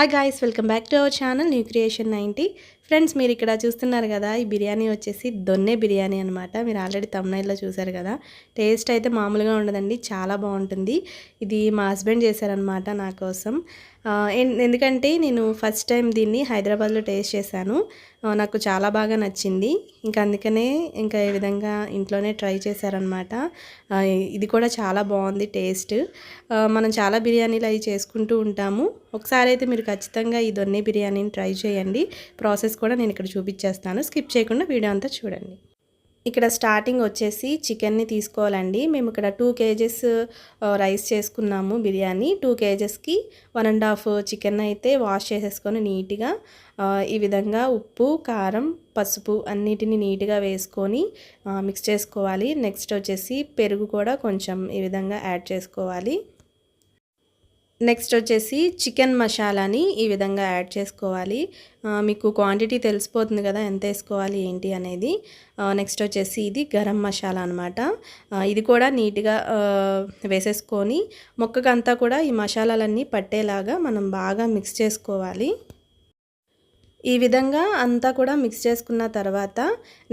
Hi guys, welcome back to our channel New Creation 90. Friends మీరు ఇక్కడ చూస్తున్నారు కదా ఈ బిర్యానీ వచ్చేసి దొన్నె బిర్యానీ అనమాట మీరు ఆల్రెడీ తమ్నైల్లో చూసారు కదా టేస్ట్ అయితే మామూలుగా ఉండదండి చాలా బాగుంటుంది ఇది మా హస్బెండ్ చేశారనమాట నా కోసం ఎందుకంటే నేను ఫస్ట్ టైం దీన్ని హైదరాబాద్లో టేస్ట్ చేశాను నాకు చాలా బాగా నచ్చింది ఇంకా అందుకనే ఇంకా ఏ విధంగా ఇంట్లోనే ట్రై చేశారనమాట ఇది కూడా చాలా బాగుంది టేస్ట్ మనం చాలా బిర్యానీలు అవి చేసుకుంటూ ఉంటాము ఒకసారి అయితే మీరు ఖచ్చితంగా ఈ దొన్నే బిర్యానీని ట్రై చేయండి ప్రాసెస్ కూడా నేను ఇక్కడ చూపించేస్తాను స్కిప్ చేయకుండా వీడియో అంతా చూడండి ఇక్కడ స్టార్టింగ్ వచ్చేసి చికెన్ని తీసుకోవాలండి మేము ఇక్కడ టూ కేజెస్ రైస్ చేసుకున్నాము బిర్యానీ టూ కేజెస్కి వన్ అండ్ హాఫ్ చికెన్ అయితే వాష్ చేసేసుకొని నీట్గా ఈ విధంగా ఉప్పు కారం పసుపు అన్నిటిని నీట్గా వేసుకొని మిక్స్ చేసుకోవాలి నెక్స్ట్ వచ్చేసి పెరుగు కూడా కొంచెం ఈ విధంగా యాడ్ చేసుకోవాలి నెక్స్ట్ వచ్చేసి చికెన్ మసాలాని ఈ విధంగా యాడ్ చేసుకోవాలి మీకు క్వాంటిటీ తెలిసిపోతుంది కదా ఎంత వేసుకోవాలి ఏంటి అనేది నెక్స్ట్ వచ్చేసి ఇది గరం మసాలా అనమాట ఇది కూడా నీట్గా వేసేసుకొని మొక్కకంతా కూడా ఈ మసాలాలన్నీ పట్టేలాగా మనం బాగా మిక్స్ చేసుకోవాలి ఈ విధంగా అంతా కూడా మిక్స్ చేసుకున్న తర్వాత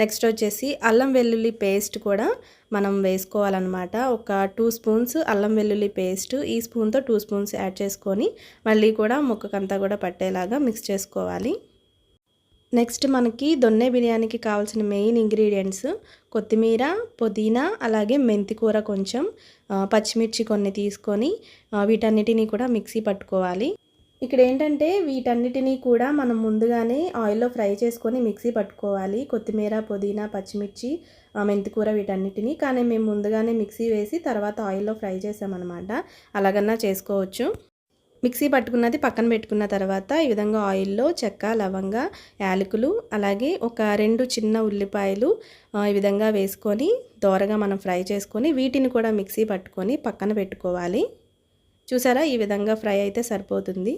నెక్స్ట్ వచ్చేసి అల్లం వెల్లుల్లి పేస్ట్ కూడా మనం వేసుకోవాలన్నమాట ఒక టూ స్పూన్స్ అల్లం వెల్లుల్లి పేస్ట్ ఈ స్పూన్తో టూ స్పూన్స్ యాడ్ చేసుకొని మళ్ళీ కూడా ముక్కకంతా కూడా పట్టేలాగా మిక్స్ చేసుకోవాలి నెక్స్ట్ మనకి దొన్నె బిర్యానీకి కావాల్సిన మెయిన్ ఇంగ్రీడియంట్స్ కొత్తిమీర పుదీనా అలాగే మెంతికూర కొంచెం పచ్చిమిర్చి కొన్ని తీసుకొని వీటన్నిటిని కూడా మిక్సీ పట్టుకోవాలి ఇక్కడ ఏంటంటే వీటన్నిటినీ కూడా మనం ముందుగానే ఆయిల్లో ఫ్రై చేసుకొని మిక్సీ పట్టుకోవాలి కొత్తిమీర పుదీనా పచ్చిమిర్చి మెంతికూర వీటన్నిటినీ కానీ మేము ముందుగానే మిక్సీ వేసి తర్వాత ఆయిల్లో ఫ్రై చేసామన్నమాట అలాగన్నా చేసుకోవచ్చు మిక్సీ పట్టుకున్నది పక్కన పెట్టుకున్న తర్వాత ఈ విధంగా ఆయిల్లో చెక్క లవంగ యాలకులు అలాగే ఒక రెండు చిన్న ఉల్లిపాయలు ఈ విధంగా వేసుకొని దోరగా మనం ఫ్రై చేసుకొని వీటిని కూడా మిక్సీ పట్టుకొని పక్కన పెట్టుకోవాలి చూసారా ఈ విధంగా ఫ్రై అయితే సరిపోతుంది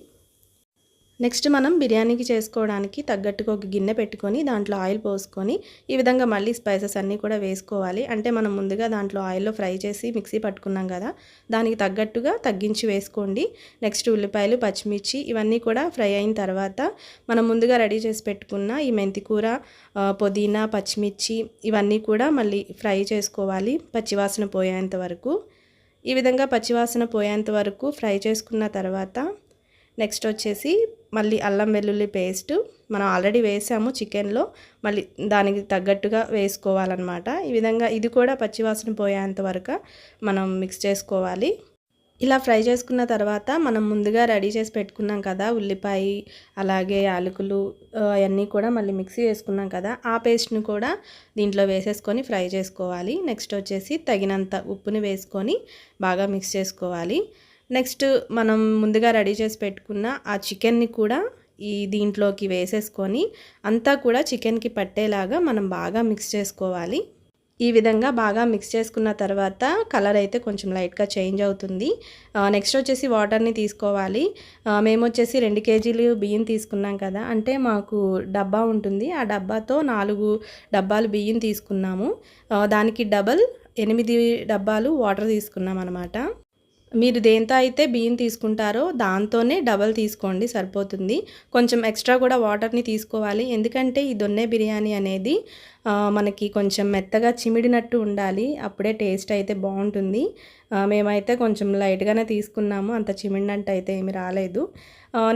నెక్స్ట్ మనం బిర్యానీకి చేసుకోవడానికి తగ్గట్టుగా ఒక గిన్నె పెట్టుకొని దాంట్లో ఆయిల్ పోసుకొని ఈ విధంగా మళ్ళీ స్పైసెస్ అన్నీ కూడా వేసుకోవాలి అంటే మనం ముందుగా దాంట్లో ఆయిల్లో ఫ్రై చేసి మిక్సీ పట్టుకున్నాం కదా దానికి తగ్గట్టుగా తగ్గించి వేసుకోండి నెక్స్ట్ ఉల్లిపాయలు పచ్చిమిర్చి ఇవన్నీ కూడా ఫ్రై అయిన తర్వాత మనం ముందుగా రెడీ చేసి పెట్టుకున్న ఈ మెంతికూర పుదీనా పచ్చిమిర్చి ఇవన్నీ కూడా మళ్ళీ ఫ్రై చేసుకోవాలి పచ్చివాసన పోయేంత వరకు ఈ విధంగా పచ్చివాసన పోయేంత వరకు ఫ్రై చేసుకున్న తర్వాత నెక్స్ట్ వచ్చేసి మళ్ళీ అల్లం వెల్లుల్లి పేస్ట్ మనం ఆల్రెడీ వేసాము చికెన్లో మళ్ళీ దానికి తగ్గట్టుగా వేసుకోవాలన్నమాట ఈ విధంగా ఇది కూడా పచ్చివాసన పోయేంత వరకు మనం మిక్స్ చేసుకోవాలి ఇలా ఫ్రై చేసుకున్న తర్వాత మనం ముందుగా రెడీ చేసి పెట్టుకున్నాం కదా ఉల్లిపాయ అలాగే యాలకులు అవన్నీ కూడా మళ్ళీ మిక్సీ వేసుకున్నాం కదా ఆ పేస్ట్ని కూడా దీంట్లో వేసేసుకొని ఫ్రై చేసుకోవాలి నెక్స్ట్ వచ్చేసి తగినంత ఉప్పుని వేసుకొని బాగా మిక్స్ చేసుకోవాలి నెక్స్ట్ మనం ముందుగా రెడీ చేసి పెట్టుకున్న ఆ చికెన్ని కూడా ఈ దీంట్లోకి వేసేసుకొని అంతా కూడా చికెన్కి పట్టేలాగా మనం బాగా మిక్స్ చేసుకోవాలి ఈ విధంగా బాగా మిక్స్ చేసుకున్న తర్వాత కలర్ అయితే కొంచెం లైట్గా చేంజ్ అవుతుంది నెక్స్ట్ వచ్చేసి వాటర్ని తీసుకోవాలి మేము వచ్చేసి రెండు కేజీలు బియ్యం తీసుకున్నాం కదా అంటే మాకు డబ్బా ఉంటుంది ఆ డబ్బాతో నాలుగు డబ్బాలు బియ్యం తీసుకున్నాము దానికి డబల్ ఎనిమిది డబ్బాలు వాటర్ తీసుకున్నాం అనమాట మీరు దేంతో అయితే బియ్యం తీసుకుంటారో దాంతోనే డబల్ తీసుకోండి సరిపోతుంది కొంచెం ఎక్స్ట్రా కూడా వాటర్ని తీసుకోవాలి ఎందుకంటే ఈ దొన్నె బిర్యానీ అనేది మనకి కొంచెం మెత్తగా చిమిడినట్టు ఉండాలి అప్పుడే టేస్ట్ అయితే బాగుంటుంది మేమైతే కొంచెం లైట్గానే తీసుకున్నాము అంత చిమిడినట్టు అయితే ఏమి రాలేదు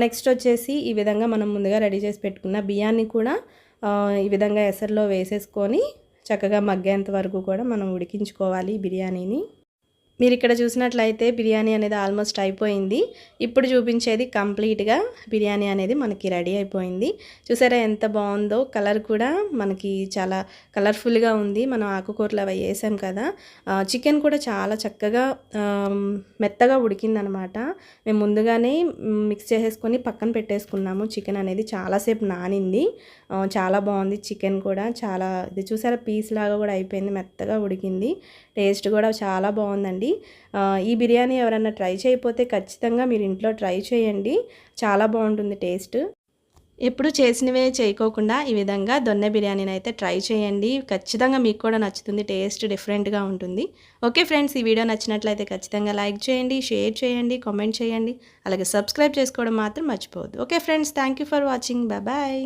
నెక్స్ట్ వచ్చేసి ఈ విధంగా మనం ముందుగా రెడీ చేసి పెట్టుకున్న బియ్యాన్ని కూడా ఈ విధంగా ఎసర్లో వేసేసుకొని చక్కగా మగ్గేంత వరకు కూడా మనం ఉడికించుకోవాలి బిర్యానీని మీరు ఇక్కడ చూసినట్లయితే బిర్యానీ అనేది ఆల్మోస్ట్ అయిపోయింది ఇప్పుడు చూపించేది కంప్లీట్గా బిర్యానీ అనేది మనకి రెడీ అయిపోయింది చూసారా ఎంత బాగుందో కలర్ కూడా మనకి చాలా కలర్ఫుల్గా ఉంది మనం ఆకుకూరలు అవి వేసాం కదా చికెన్ కూడా చాలా చక్కగా మెత్తగా ఉడికిందనమాట మేము ముందుగానే మిక్స్ చేసేసుకొని పక్కన పెట్టేసుకున్నాము చికెన్ అనేది చాలాసేపు నానింది చాలా బాగుంది చికెన్ కూడా చాలా ఇది చూసారా పీస్ లాగా కూడా అయిపోయింది మెత్తగా ఉడికింది టేస్ట్ కూడా చాలా బాగుందండి అండి ఈ బిర్యానీ ఎవరన్నా ట్రై చేయకపోతే ఖచ్చితంగా మీరు ఇంట్లో ట్రై చేయండి చాలా బాగుంటుంది టేస్ట్ ఎప్పుడు చేసినవే చేయకోకుండా ఈ విధంగా దొన్నె బిర్యానీని అయితే ట్రై చేయండి ఖచ్చితంగా మీకు కూడా నచ్చుతుంది టేస్ట్ డిఫరెంట్గా ఉంటుంది ఓకే ఫ్రెండ్స్ ఈ వీడియో నచ్చినట్లయితే ఖచ్చితంగా లైక్ చేయండి షేర్ చేయండి కామెంట్ చేయండి అలాగే సబ్స్క్రైబ్ చేసుకోవడం మాత్రం మర్చిపోవద్దు okay friends thank for watching bye